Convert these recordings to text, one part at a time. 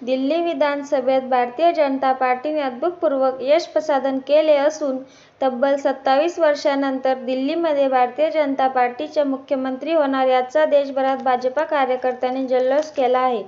दिल्ली विधानसभेत भारतीय जनता पार्टीने अभूतपूर्व यश प्रसादन केले असून तब्बल सत्तावीस वर्षांनंतर दिल्लीमध्ये भारतीय जनता पार्टीच्या मुख्यमंत्री होणार याचा देशभरात भाजपा कार्यकर्त्यांनी जल्लोष केला आहे.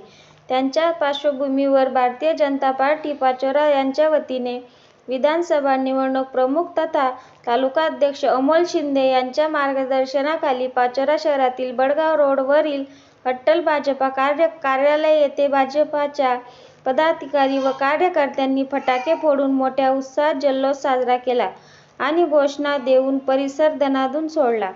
त्याच्या पार्श्वभूमीवर भारतीय जनता पार्टी पाचोरा यांच्या वतीने विधानसभा निवडणूक प्रमुख तथा तालुकाध्यक्ष अमोल शिंदे यांच्या मार्गदर्शनाखाली पाचोरा शहरातील बडगाव रोड वरील अट्टल भाजपा कार्य कार्यालय येथे भाजपाच्या पदाधिकारी व कार्यकर्त्यांनी फटाके फोडून मोठ्या उत्साहात जल्लोष साजरा केला आणि घोषणा देऊन परिसर दणाणून सोडला.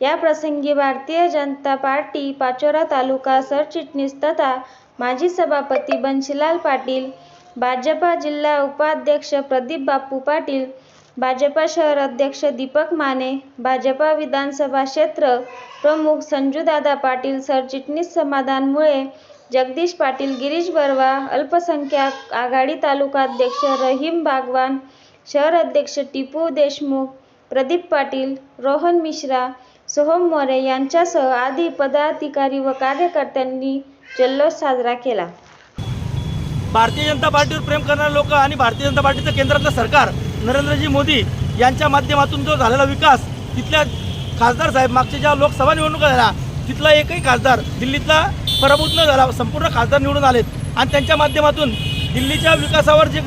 याप्रसंगी भारतीय जनता पार्टी पाचोरा तालुका सरचिटणीस तथा माजी सभापती बंशीलाल पाटील भाजपा जिल्हा उपाध्यक्ष प्रदीप बापू पाटील भाजपा शहर अध्यक्ष दीपक माने भाजपा विधानसभा क्षेत्र प्रमुख संजूदादा पाटील सरचिटणीस समाधान मुळे जगदीश पाटील गिरीश बर्वा अल्पसंख्याक आघाडी तालुकाध्यक्ष रहीम बागवान शहर अध्यक्ष टिपू देशमुख प्रदीप पाटील रोहन मिश्रा सोहम मोरे यांच्यासह आदी पदाधिकारी व कार्यकर्त्यांनी जल्लोष साजरा केला. भारतीय जनता पार्टीवर प्रेम करणारे लोक आणि भारतीय जनता पार्टीचं केंद्रातलं सरकार नरेंद्रजी मोदी यांच्या माध्यमातून जो झालेला विकास तिथल्या खासदार साहेब मागच्या ज्या लोकसभा निवडणुका झाल्या तिथला एकही खासदार दिल्लीतला पराभूत न झाला संपूर्ण खासदार निवडून आलेत. आणि त्यांच्या माध्यमातून दिल्लीच्या विकासावर जे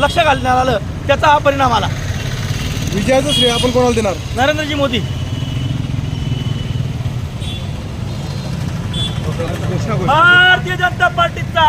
लक्ष घालण्यात आलं त्याचा हा परिणाम आला. विजयाचं श्रेय आपण कोणाला देणार? नरेंद्रजी मोदी. भारतीय जनता पार्टीचा.